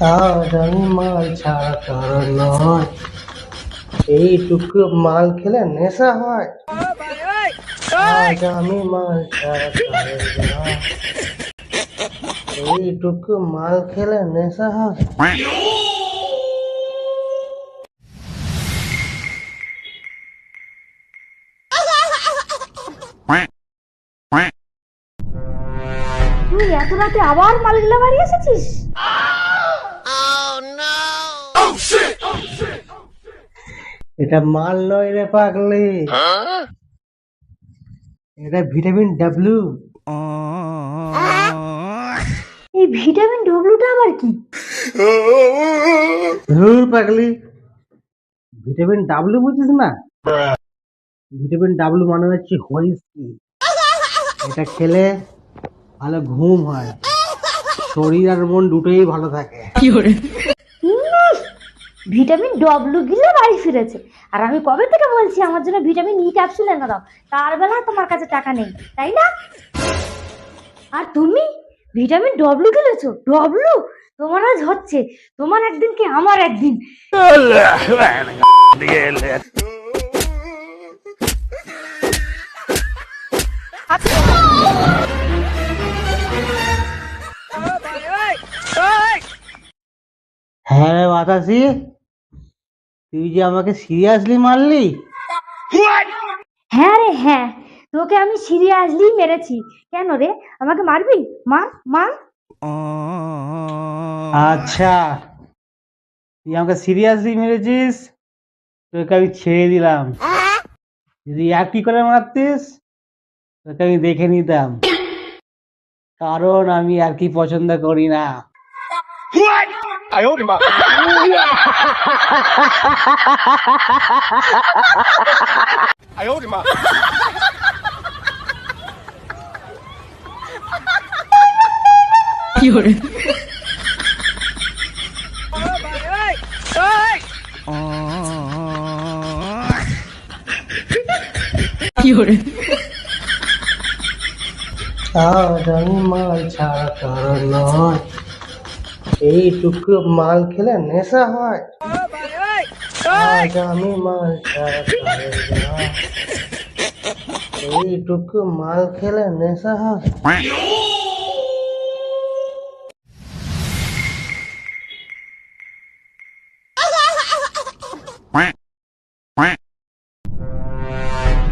আজ মাল ছাড়া কারণ নয় এইটুকু মাল খেলে নেশা হয় আমি মাল ছাড়া এইটুকু মাল খেলে নেশা হয় তুই এত রাতে আবার মালগুলা বাড়ি এসেছিস? এটা মাল নয় রে পাগলি। এটা ভিটামিন ডাব্লিউ এই ভিটামিন ডব্লিউটা আবার কি? ধুর পাগলি। ভিটামিন ডাব্লিউ বুঝিস না? ভিটামিন ডাব্লিউ মানে হচ্ছে হইসকি এটা খেলে ভালো ঘুম হয়। শরীর আর মন দুটোই ভালো থাকে। ভিটামিন ডব্লিউ গিলে বাড়ি ফিরেছে। আর আমি কবে থেকে বলছি, আমার জন্য ভিটামিন ই ক্যাপসুল এনে দাও। তার বেলা তোমার কাছে টাকা নেই, তাই না? আর তুমি ভিটামিন ডব্লিউ গিলেছো? ডব্লিউ তোমার আজ হচ্ছে। তোমার একদিন কি আমার একদিন? হ্যাঁ বাতাসি তুই যে আমাকে সিরিয়াসলি মারলি? হ্যাঁ রে হ্যাঁ। তোকে আমি সিরিয়াসলি মেরেছি। কেন রে? আমাকে মারবি? মার মার। আচ্ছা। তুই আমাকে সিরিয়াসলি মেরেছিস? তোকে আমি ছেড়ে দিলাম। যদি একটি করে মারতিস? তোকে আমি দেখে নিতাম। কারণ আমি আর কি পছন্দ করি না। 哎呦我的妈！哎呦我的妈！有人。有人。啊，人们查看了。এইটুকু মাল খেলে নেশা হয়। আমি মাল এইটুকু মাল খেলে নেশা হয়।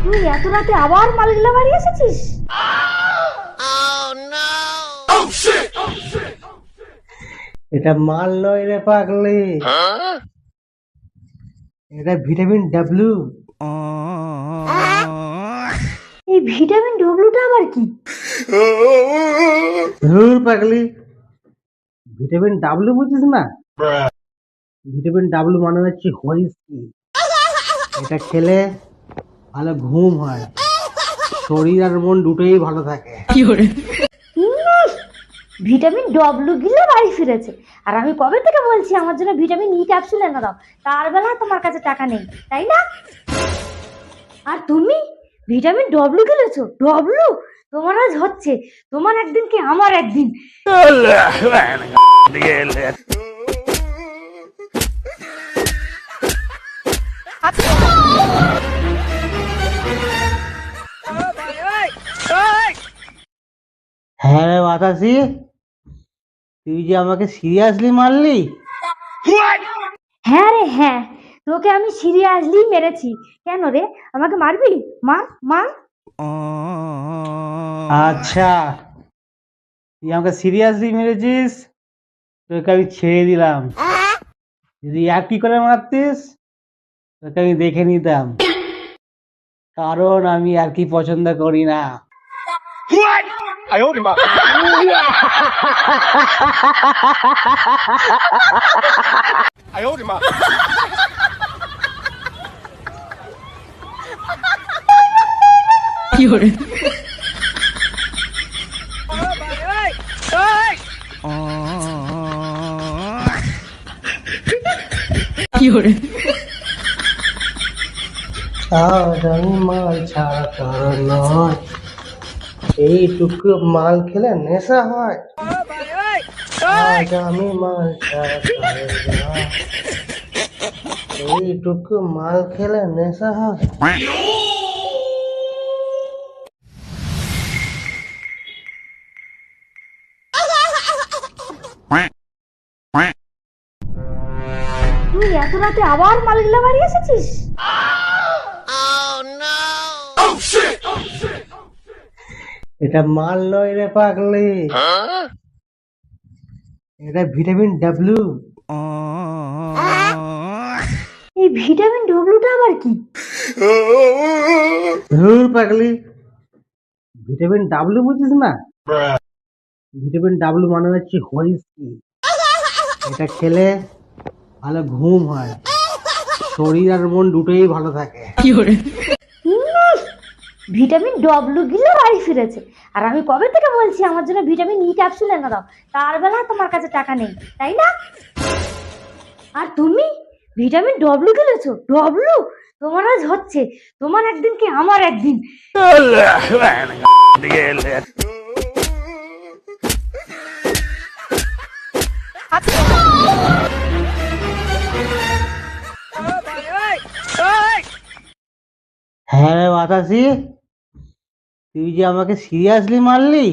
তুই এত রাতে আবার মালগুলা বাড়ি এসেছিস? এটা মাল নয় রে পাগলি। এটা ভিটামিন ডাব্লিউ এই ভিটামিন ডব্লিউটা আবার কি? ধুর পাগলি। ভিটামিন ডাব্লিউ বুঝিস না? ভিটামিন ডাব্লিউ মানে হচ্ছে হইসকি এটা খেলে ভালো ঘুম হয়। শরীর আর মন দুটোই ভালো থাকে। ইস, ভিটামিন ডব্লিউ গিলে বাড়ি ফিরেছে। আর আমি কবে থেকে বলছি আমার জন্য ভিটামিন ই ক্যাপসুল এনে দাও? তার বেলা তোমার কাছে টাকা নেই, তাই না? আর তুমি ভিটামিন ডব্লিউ গিলেছো? ডব্লিউ তোমার আজ হচ্ছে। তোমার একদিন কি আমার একদিন? হ্যাঁ বাতাসি তুই যে আমাকে সিরিয়াসলি মারলি? হ্যাঁ রে হ্যাঁ। তোকে আমি সিরিয়াসলি মেরেছি। কেন রে? আমাকে মারবি? মার মার। আচ্ছা। তুই আমাকে সিরিয়াসলি মেরেছিস? তোকে আমি ছেড়ে দিলাম। যদি একটি করে মারতিস তোকে আমি দেখে নিতাম। কারণ আমি আর কি পছন্দ করি না। 哎呦我的妈！哎呦我的妈！有人。有人。सारन मजा करना এইটুকু মাল খেলে নেশা হয়। আজ আমি মাল এইটুকু মাল খেলে নেশা হয়। তুই এত রাতে আবার মালগুলা বাড়ি এসেছিস? এটা মাল নয় রে পাগলি। এটা ভিটামিন ডাব্লিউ এই ভিটামিন ডব্লিউটা আবার কি? ধুর পাগলি। ভিটামিন ডাব্লিউ বুঝিস না? ভিটামিন ডাব্লিউ মানে হচ্ছে হুইস্কি এটা খেলে ভালো ঘুম হয়। শরীর আর মন দুটোই ভালো থাকে। উম, ভিটামিন ডব্লু গিলে বাড়ি ফিরেছে। আর আমি কবে থেকে বলছি, আমার জন্য ভিটামিন ই ক্যাপসুল এনে দাও। তার বেলা তোমার কাছে টাকা নেই, তাই না? আর তুমি ভিটামিন ডব্লিউ গিলেছো? ডব্লু তোমার আজ হচ্ছে। তোমার একদিন কি আমার একদিন? হ্যাঁ বাতাসি তুই যে আমাকে সিরিয়াসলি মারলি?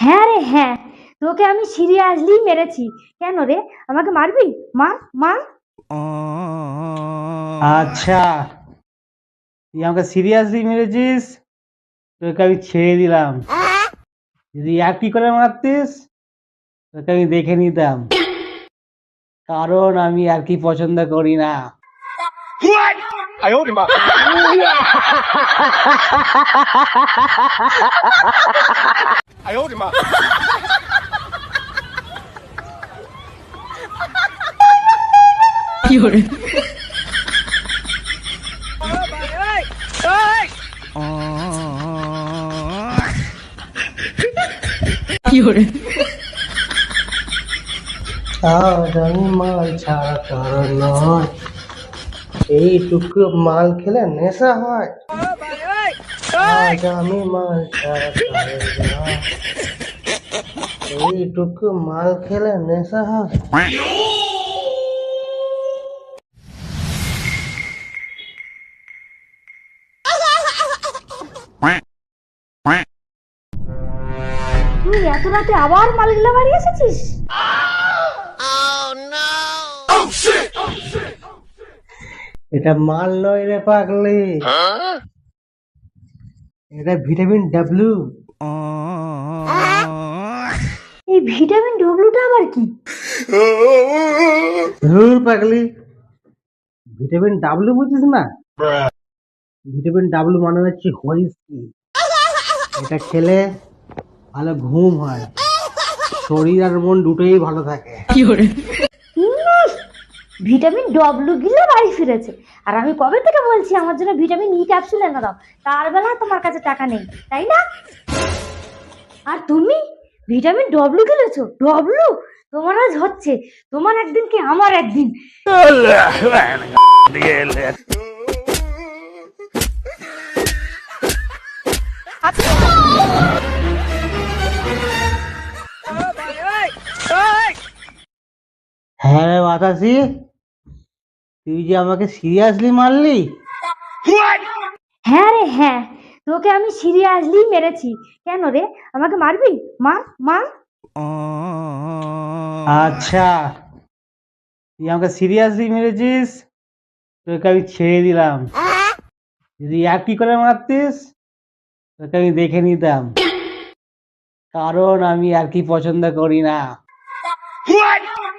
হ্যাঁ রে হ্যাঁ। তোকে আমি সিরিয়াসলি মেরেছি। কেন রে? আমাকে মারবি? মার মার। আচ্ছা। তুই আমাকে সিরিয়াসলি মেরেছিস? তোকে আমি ছেড়ে দিলাম। যদি একটি করে মারতিস? তোকে আমি দেখে নিতাম। কারণ আমি আর কি পছন্দ করি না। 哎呦我的妈！哎呦我的妈！有人。有人。sao rắn mơ trà cờ nói এইটুকু মাল খেলে নেশা হয়। আমি মাল এইটুকু মাল খেলে নেশা হয়। তুই এত রাতে আবার মালগুলা বাড়ি এসেছিস? এটা মাল নয় রে পাগলি। এটা ভিটামিন ডাব্লিউ এই ভিটামিন ডব্লিউটা আবার কি? ধুর পাগলি। ভিটামিন ডাব্লিউ বুঝিস না? ভিটামিন ডাব্লিউ মানে হচ্ছে হুইস্কি এটা খেলে ভালো ঘুম হয়। শরীর আর মন দুটোই ভালো থাকে। উম, ভিটামিন ডব্লিউ গিলে বাড়ি ফিরেছে। আর আমি কবে থেকে বলছি আমার জন্য ভিটামিন ই ক্যাপসুল এনে দাও? তার বেলা তোমার কাছে টাকা নেই, তাই না? আর তুমি? Vitamin W গিলেছো? ডব্লিউ তোমার আজ হচ্ছে। তোমার একদিন কি আমার একদিন? হ্যাঁ বাতাসি তুই যে আমাকে সিরিয়াসলি মারলি? হ্যাঁ রে হ্যাঁ। তোকে আমি সিরিয়াসলি মেরেছি। কেন রে? আমাকে মারবি? মার মার আচ্ছা। তুই আমাকে সিরিয়াসলি মেরেছিস? তোকে আমি ছেড়ে দিলাম। যদি একটি করে মারতিস? তোকে আমি দেখে নিতাম। কারণ আমি আর কি পছন্দ করি না।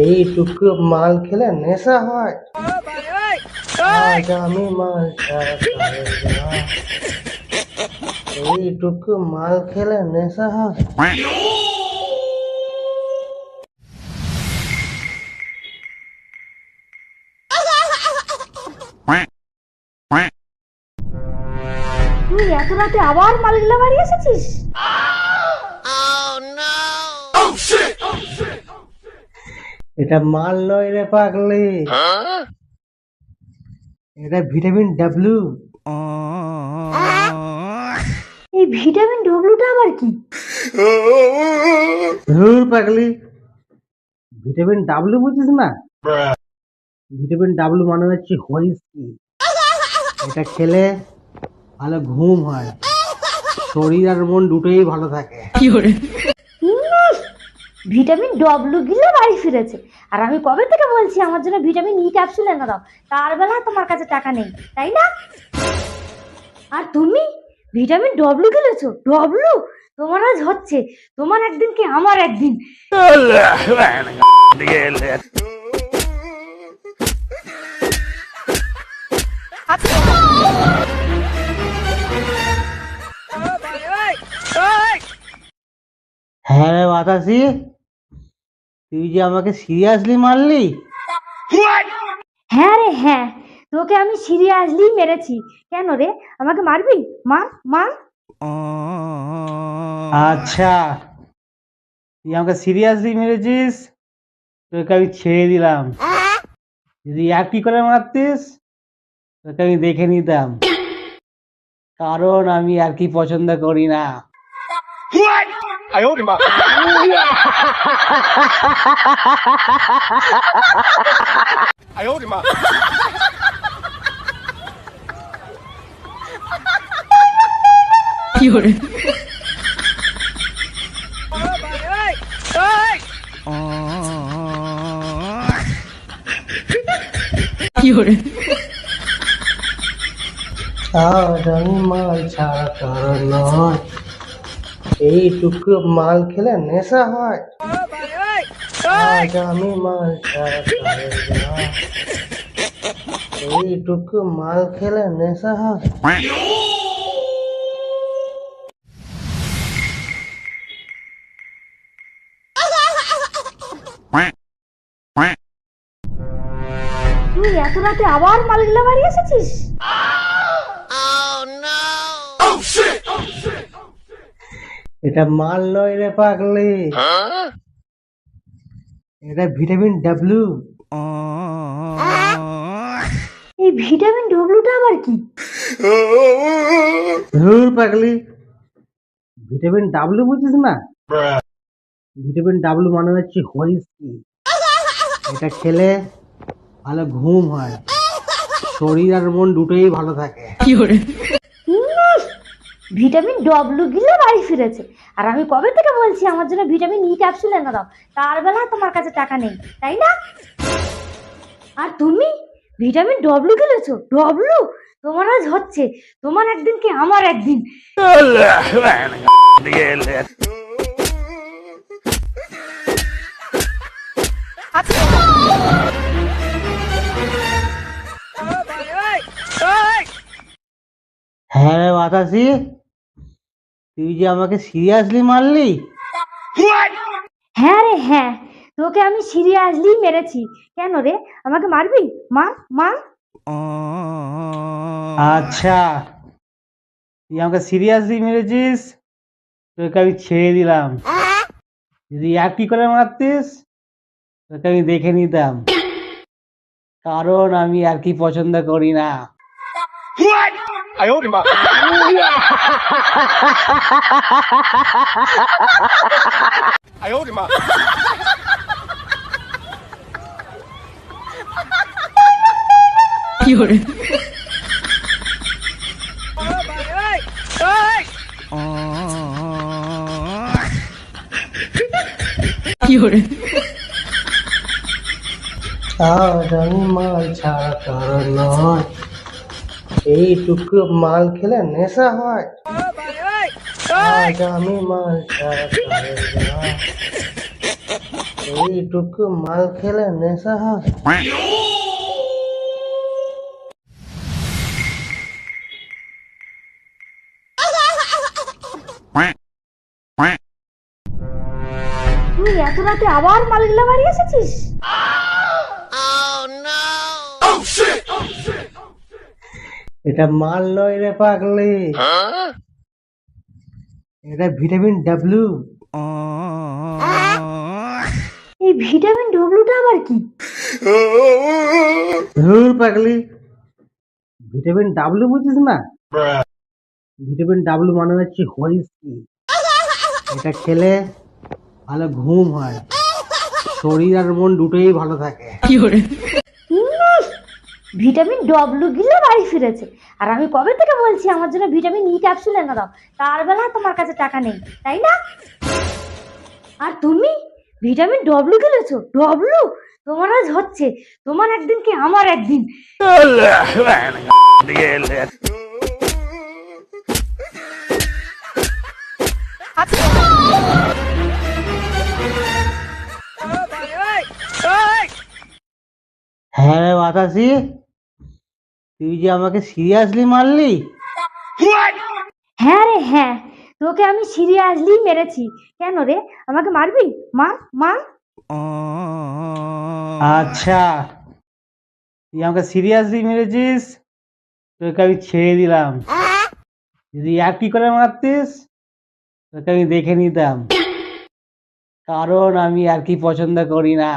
এইটুকু মাল খেলে নেশা হয়। আমি মাল এইটুকু মাল খেলে নেশা হয়। তুই এত রাতে আবার বাড়ি এসেছিস? Oh, oh shit! Oh shit! এটা মাল নয় রে পাগলি। এটা ভিটামিন ডাব্লিউ এই ভিটামিন ডব্লিউটা আবার কি? ধুর পাগলি। ভিটামিন ডাব্লিউ বুঝিস না? ভিটামিন ডাব্লিউ মানে হচ্ছে হুইস্কি এটা খেলে ভালো ঘুম হয়। শরীর আর মন দুটোই ভালো থাকে। উম, ভিটামিন ডব্লু গিলে বাড়ি ফিরেছে। আর আমি কবে থেকে বলছি, আমার জন্য ভিটামিন ই ক্যাপসুল এনে দাও। তার বেলা তোমার কাছে টাকা নেই, তাই না? আর তুমি ভিটামিন ডব্লিউ গিলেছো? ডব্লিউ তোমার আজ হচ্ছে। তোমার একদিন কি আমার একদিন? হ্যাঁ বাতাসি তুই যে আমাকে সিরিয়াসলি মারলি? হ্যাঁ রে হ্যাঁ। তোকে আমি সিরিয়াসলি মেরেছি। কেন রে? আমাকে মারবি? মার মার। আচ্ছা। তুই আমাকে সিরিয়াসলি মেরেছিস? তোকে আমি ছেড়ে দিলাম। যদি একটি করে মারতিস? তোকে আমি দেখে নিতাম। কারণ আমি আর কি পছন্দ করি না। আজ আমি মাল ছাড়া কারণ নয় এইটুকু মাল খেলে নেশা হয়। আজ আমি মাল নয় এইটুকু মাল খেলে নেশা হয়। তুই এত রাতে আবার মালগুলা বাড়ি এসেছিস? এটা মাল নয় রে পাগলি। এটা ভিটামিন ডাব্লিউ এই ভিটামিন ডব্লিউটা আবার কি? ধুর পাগলি। ভিটামিন ডাব্লিউ বুঝিস না? ভিটামিন ডাব্লিউ মানে হচ্ছে হুইস্কি এটা খেলে ভালো ঘুম হয়। শরীর আর মন দুটোই ভালো থাকে। ভিটামিন ডব্লু গিলে বাড়ি ফিরেছে। আর আমি কবে থেকে বলছি আমার জন্য ভিটামিন ই ক্যাপসুল এনে দাও? তার বেলা তোমার কাছে টাকা নেই, তাই না? আর তুমি ভিটামিন ডব্লু গিলেছো? ডব্লু তোমার আজ হচ্ছে। তোমার একদিন কি আমার একদিন? হ্যাঁ বাতাসি তুই যে আমাকে সিরিয়াসলি মারলি? হ্যাঁ রে হ্যাঁ। তোকে আমি সিরিয়াসলি মেরেছি। কেন রে? আমাকে মারবি? মার মার। আচ্ছা। তুই আমাকে সিরিয়াসলি মেরেছিস? তোকে আমি ছেড়ে দিলাম। যদি একটি করে মারতিস? তোকে আমি দেখে নিতাম। কারণ আমি আর কি পছন্দ করি না। 哎呦我的妈！哎呦我的妈！有人。有人。啊，人们恰恰那。এইটুকু মাল খেলে নেশা হয়। আমি মাল এইটুকু মাল খেলে নেশা হয়। তুই এত রাতে আবার মালগুলা বাড়ি এসেছিস? এটা মাল নয় রে পাগলি। এটা ভিটামিন ডাব্লিউ এই ভিটামিন ডব্লিউটা আবার কি? ধুর পাগলি। ভিটামিন ডাব্লিউ বুঝিস না? ভিটামিন ডাব্লিউ মানে হচ্ছে হরিস্কি এটা খেলে ভালো ঘুম হয়। শরীর আর মন দুটোই ভালো থাকে। উম, ভিটামিন ডব্লু গিলে বাড়ি ফিরেছে। আর আমি কবে থেকে বলছি, আমার জন্য ভিটামিন ই ক্যাপসুল এনে দাও। তার বেলা তোমার কাছে টাকা নেই, তাই না? আর তুমি ভিটামিন ডব্লিউ গিলেছো? ডব্লু তোমার আজ হচ্ছে। তোমার একদিন কি আমার একদিন? হ্যাঁ বাতাসি তুই যে আমাকে সিরিয়াসলি মারলি? হ্যাঁ রে হ্যাঁ। তোকে আমি সিরিয়াসলি মেরেছি। কেন রে? আমাকে মারবি? মার মার। আচ্ছা। তুই আমাকে সিরিয়াসলি মেরেছিস? তোকে আমি ছেড়ে দিলাম। যদি এক কি করে মারতিস? তোকে আমি দেখে নিতাম। কারণ আমি আর কি পছন্দ করি না।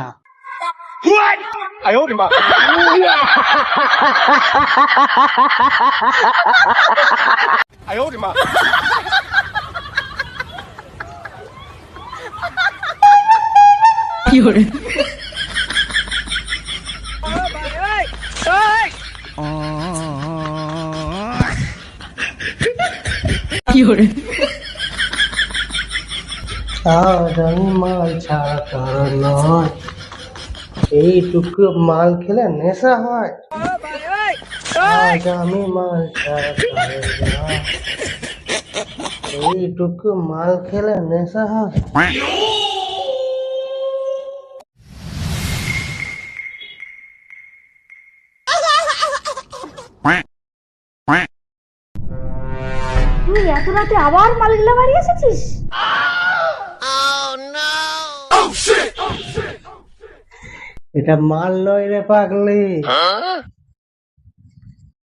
আজ আমি মাল ছাড়া কারণ নয় এইটুকু মাল খেলে নেশা হয়। আমি মাল মাল খেলে নেশা হয়। তুই এত রাতে আবার মালগুলা বাড়ি এসেছিস? এটা মাল নয় রে পাগলি।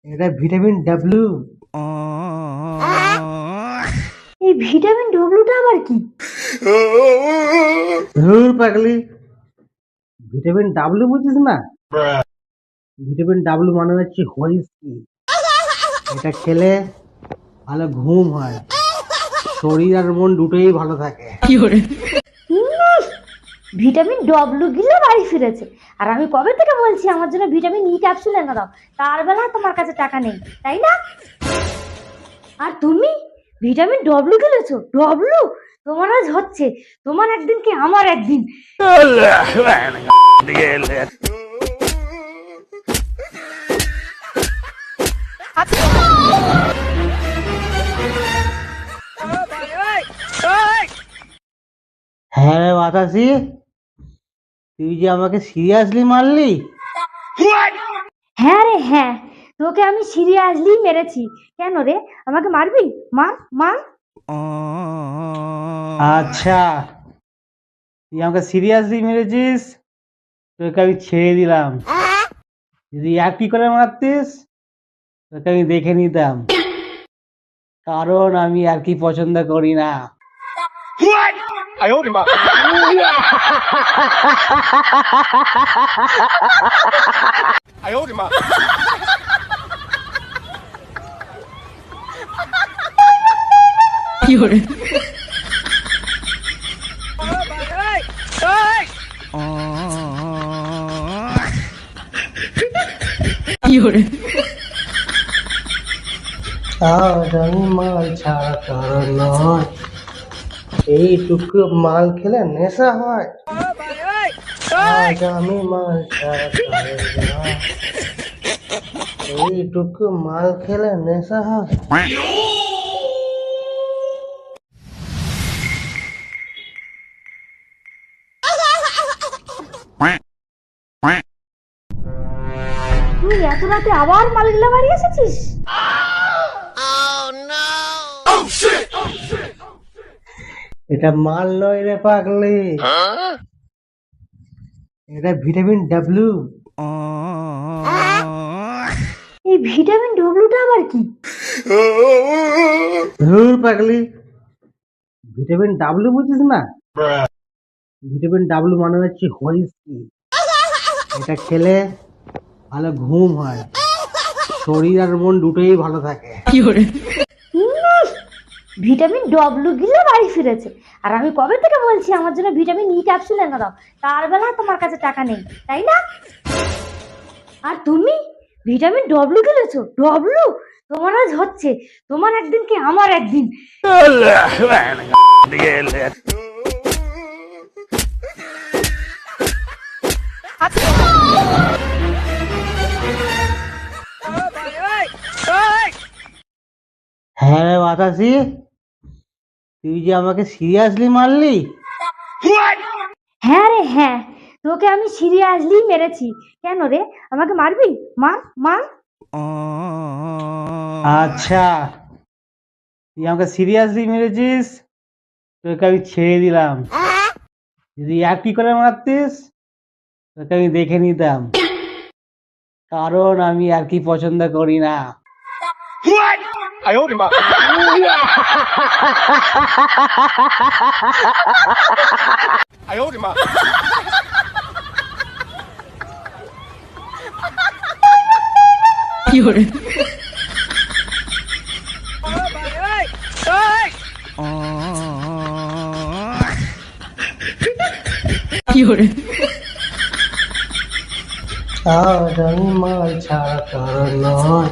এটা ভিটামিন ডাব্লিউ এই ভিটামিন ডব্লিউটা আবার কি? ধুর পাগলি। ভিটামিন ডাব্লিউ বুঝিস না? ভিটামিন ডাব্লিউ মানে হচ্ছে হরিস্কি এটা খেলে ভালো ঘুম হয়। শরীর আর মন দুটোই ভালো থাকে। উম, ভিটামিন ডব্লিউ গিলে বাড়ি ফিরেছে। আর আমি কবে থেকে বলছি আমার জন্য ভিটামিন ই ক্যাপসুল এনে দাও? তার বেলা তোমার কাছে টাকা নেই, তাই না? আর তুমি? Vitamin W গিলেছো? ডব্লু তোমার আজ হচ্ছে। তোমার একদিন কি আমার একদিন? হ্যাঁ বাতাসি তুই যে আমাকে সিরিয়াসলি মারলি? হ্যাঁ রে হ্যাঁ। তোকে আমি সিরিয়াসলি মেরেছি। কেন রে? আমাকে মারবি? মার মার। আচ্ছা। তুই আমাকে সিরিয়াসলি মেরেছিস? তোকে আমি ছেড়ে দিলাম। যদি এক কি করে মারতিস তোকে আমি দেখে নিতাম। কারণ আমি আর কি পছন্দ করি না। 哎呦我的妈！哎呦我的妈！有人！哎哎！哦！有人！啊，了。এইটুকু মাল খেলে নেশা হয়। আজ আমি মাল এইটুকু মাল খেলে নেশা হয়। তুই এত রাতে আবার মালগুলা বাড়ি এসেছিস? এটা মাল নয় রে পাগলি। এটা ভিটামিন ডাব্লিউ এই এই ভিটামিন ডব্লিউটা আবার কি? ধুর পাগলি। ভিটামিন ডাব্লিউ বুঝিস না? ভিটামিন ডাব্লিউ মানে হচ্ছে হইসকি এটা খেলে ভালো ঘুম হয়। শরীর আর মন দুটোই ভালো থাকে। উম, ভিটামিন ডব্লু গিলে বাড়ি ফিরেছে। আর আমি কবে থেকে বলছি, আমার জন্য ভিটামিন ই ক্যাপসুল এনে দাও। তার বেলা তোমার কাছে টাকা নেই, তাই না? আর তুমি ভিটামিন ডব্লিউ গিলেছো? ডব্লু তোমার আজ হচ্ছে। তোমার একদিন কি আমার একদিন? হ্যাঁ বাতাসি তুই যে আমাকে সিরিয়াসলি মারলি? হ্যাঁ রে হ্যাঁ। তোকে আমি সিরিয়াসলি মেরেছি। কেন রে? আমাকে মারবি? মার মার। আচ্ছা। তুই আমাকে সিরিয়াসলি মেরেছিস? তোকে আমি ছেড়ে দিলাম। যদি একটি করে মারতিস? তোকে আমি দেখে নিতাম। কারণ আমি আর কি পছন্দ করি না। 哎呦我的妈！哎呦我的妈！有人。有人。啊，人们查干了。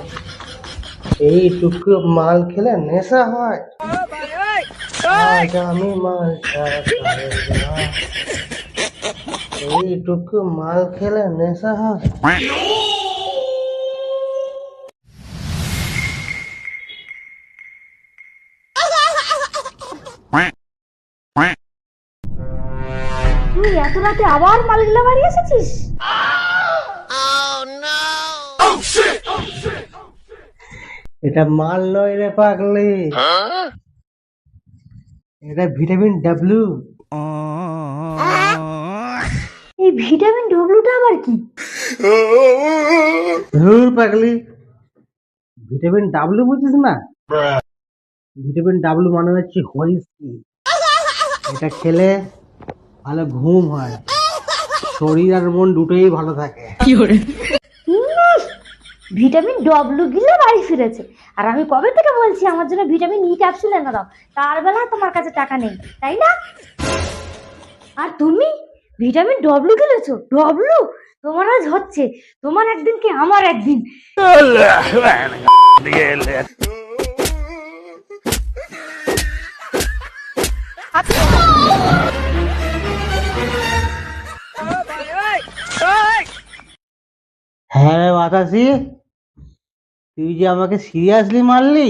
এইটুকু মাল খেলে নেশা হয়। আজ আমি মাল এইটুকু মাল খেলে নেশা হয়। তুই এত রাতে আবার মালগুলা বাড়ি এসেছিস? এটা মাল নয় রে পাগলি। এটা ভিটামিন ডাব্লিউ এই ভিটামিন ডব্লিউটা আবার কি? ধুর পাগলি। ভিটামিন ডাব্লিউ বুঝিস না? ভিটামিন ডাব্লিউ মানে হচ্ছে হইসকি এটা খেলে ভালো ঘুম হয়। শরীর আর মন দুটোই ভালো থাকে। ভিটামিন ডব্লিউ গিলে বাড়ি ফিরেছে। আর আমি কবে থেকে বলছি আমার জন্য ভিটামিন ই ক্যাপসুল এনে দাও? তার বেলা তোমার কাছে টাকা নেই, তাই না? আর তুমি ভিটামিন ডব্লু গিলেছো? ডব্লু তোমার আজ হচ্ছে। তোমার একদিন কি আমার একদিন? হ্যাঁ বাতাসি তুই যে আমাকে সিরিয়াসলি মারলি?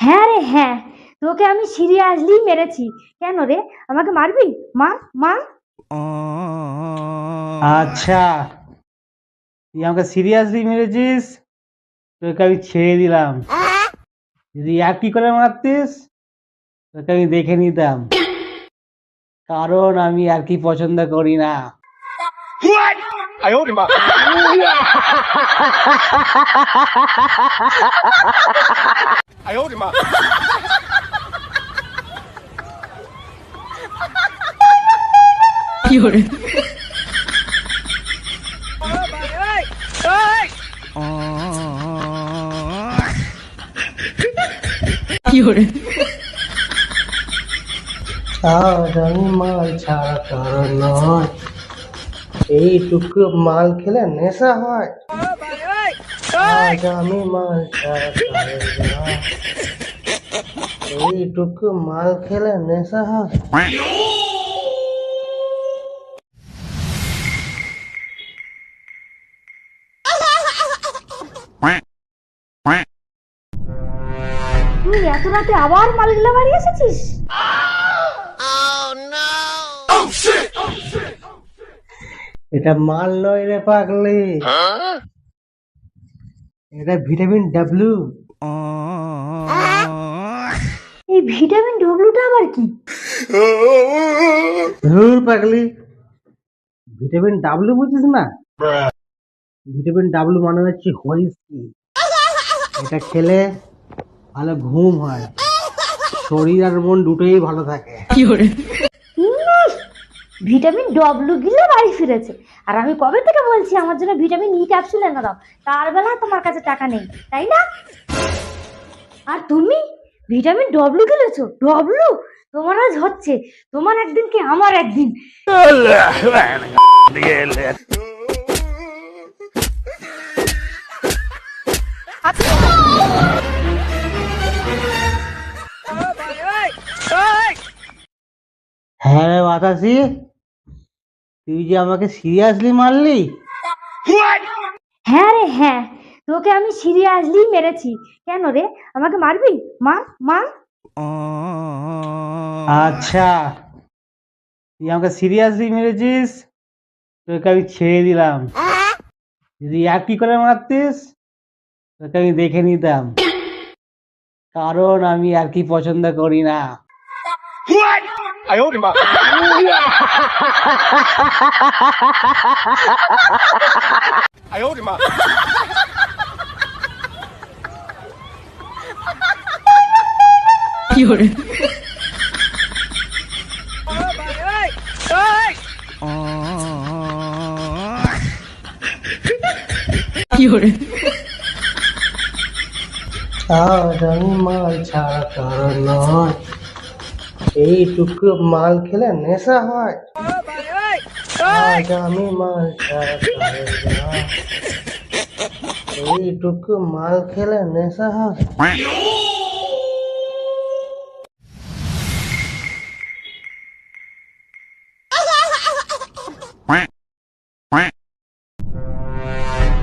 হ্যাঁ রে হ্যাঁ। তোকে আমি সিরিয়াসলি মেরেছি। কেন রে? আমাকে মারবি? মার মার। আচ্ছা। তুই আমাকে সিরিয়াসলি মেরেছিস? তোকে আমি ছেড়ে দিলাম। যদি একটি করে মারতিস তোকে আমি দেখে নিতাম। কারণ আমি আর কি পছন্দ করি না। 哎呦我的妈！哎呦我的妈！有人。有人。સાવધાની માલ છા કરનો এইটুকু মাল খেলে নেশা হয়। আজ আমি মাল এইটুকু মাল খেলে নেশা হয়। তুই এত রাতে আবার মালগুলা বাড়ি এসেছিস? এটা মাল নয় রে পাগলি। এটা ভিটামিন ডাব্লিউ এই ভিটামিন ডব্লিউটা আবার কি? ধুর পাগলি। ভিটামিন ডাব্লিউ বুঝিস না? ভিটামিন ডাব্লিউ মানে হচ্ছে হুইস্কি এটা খেলে ভালো ঘুম হয়। শরীর আর মন দুটোই ভালো থাকে। উম, ভিটামিন ডব্লু গিলে বাড়ি ফিরেছে। আর আমি কবে থেকে বলছি, আমার জন্য ভিটামিন ই ক্যাপসুল এনে দাও। তার বেলা তোমার কাছে টাকা নেই, তাই না? আর তুমি ভিটামিন ডব্লু গিলেছো? ডব্লু তোমার আজ হচ্ছে। তোমার একদিন কি আমার একদিন? হ্যাঁ বাতাসি তুই যে আমাকে সিরিয়াসলি মারলি? হ্যাঁ রে হ্যাঁ। তোকে আমি সিরিয়াসলি মেরেছি। কেন রে? আমাকে মারবি? মার মার। আচ্ছা। তুই আমাকে সিরিয়াসলি মেরেছিস? তোকে আমি ছেড়ে দিলাম। যদি এক কি করে মারতিস? তোকে আমি দেখে নিতাম। কারণ আমি আর কি পছন্দ করি না। 哎呦我的妈！哎呦我的妈！有人。有人。এইটুকু মাল খেলে নেশা হয়। আমি মাল এইটুকু মাল খেলে নেশা হয়।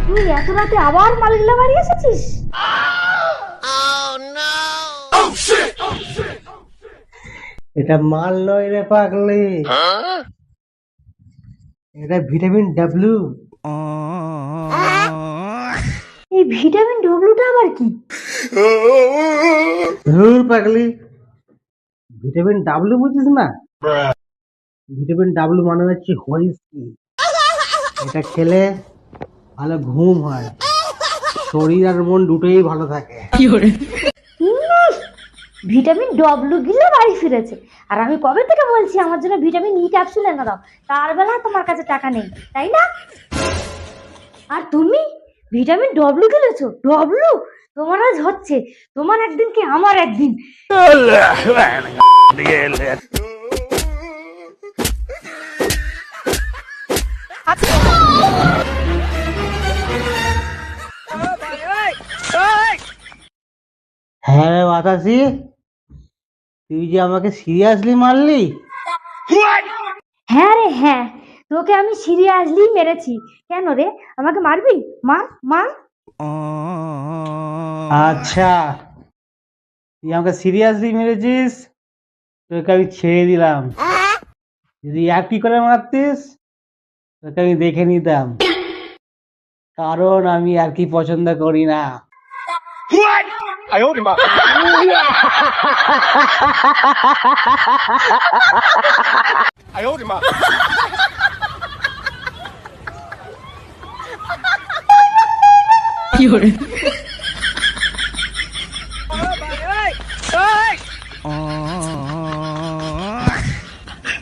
তুই এত রাতে আবার মালগুলা বাড়ি এসেছিস? এটা মাল নয় রে পাগলি। এটা ভিটামিন ডাব্লিউ এই ভিটামিন ডব্লুটা আবার কি? ধুর পাগলি। ভিটামিন ডাব্লিউ বুঝিস না? ভিটামিন ডাব্লিউ মানে হচ্ছে হুইস্কি এটা খেলে ভালো ঘুম হয়। শরীর আর মন দুটোই ভালো থাকে। ভিটামিন ডব্লু গিলে বাড়ি ফিরেছে। আর আমি কবে থেকে বলছি আমার জন্য ভিটামিন ই ক্যাপসুল এনে দাও? তার বেলা তোমার কাছে টাকা নেই, তাই না? আর তুমি? Vitamin W গিলেছো? ডব্লু তোমার আজ হচ্ছে। তোমার একদিন কি আমার একদিন? হ্যাঁ বাতাসি তুই যে আমাকে সিরিয়াসলি মারলি? হ্যাঁ রে হ্যাঁ। তোকে আমি সিরিয়াসলি মেরেছি। কেন রে? আমাকে মারবি? মার মার। আচ্ছা। তুই আমাকে সিরিয়াসলি মেরেছিস? তোকে আমি ছেড়ে দিলাম। যদি এক কি করে মারতিস? তোকে আমি দেখে নিতাম। কারণ আমি আর কি পছন্দ করি না। 哎呦我的妈！哎呦我的妈！有人。